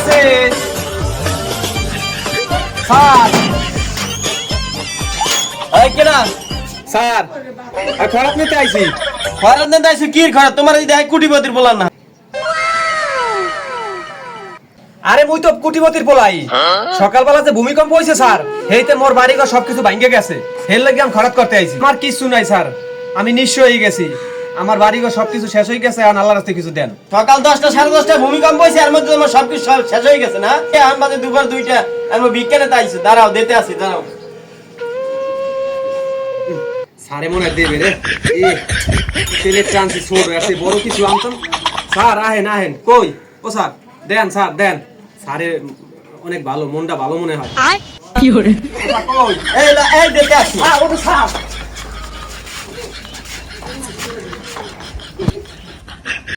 আছে। স্যার। এই কেডা স্যার আর খরাত নিতে আইছি। খরাত নিতে আইছি কি খরাত? তোমার এই দেখ কুটিপতির বলার না। আরে, মুই তো কুটিপতির পোলাই। সকালবেলা যে ভূমিকম্প হয়েছে স্যার, হেইতে মোর বাড়ি সব কিছু ভাঙ্গে গেছে। হেল লাগি আমি খরাত করতে আইছি। আমার কিছু নাই, স্যার। আমি নিঃস্ব হয়ে গেছি। আমার বাড়ি ঘর সবকিছু শেষ হয়ে গেছে আর আল্লাহর রাস্তায় কিছু দেন। সকাল দশটা সাড়ে দশটা ভূমিকম্প হয়েছে এর মধ্যে তোমার সবকিছু সব শেষ হয়ে গেছে না? এ আন বাজে দুবার দুইটা আমি বিজ্ঞানে তাইছি দাঁড়াও দিতে আসি দাঁড়াও। স্যারে মনে হয় দেবে রে। তেলের চান্সে ছোট আছে বড় কিছু আনতাম স্যার আহেন আহেন কই? ও স্যার দেন স্যার দেন। স্যারে অনেক ভালো মনটা ভালো মনে হয়। কি লা- এই দিতে আসি। ও তো স্যার। Thank you.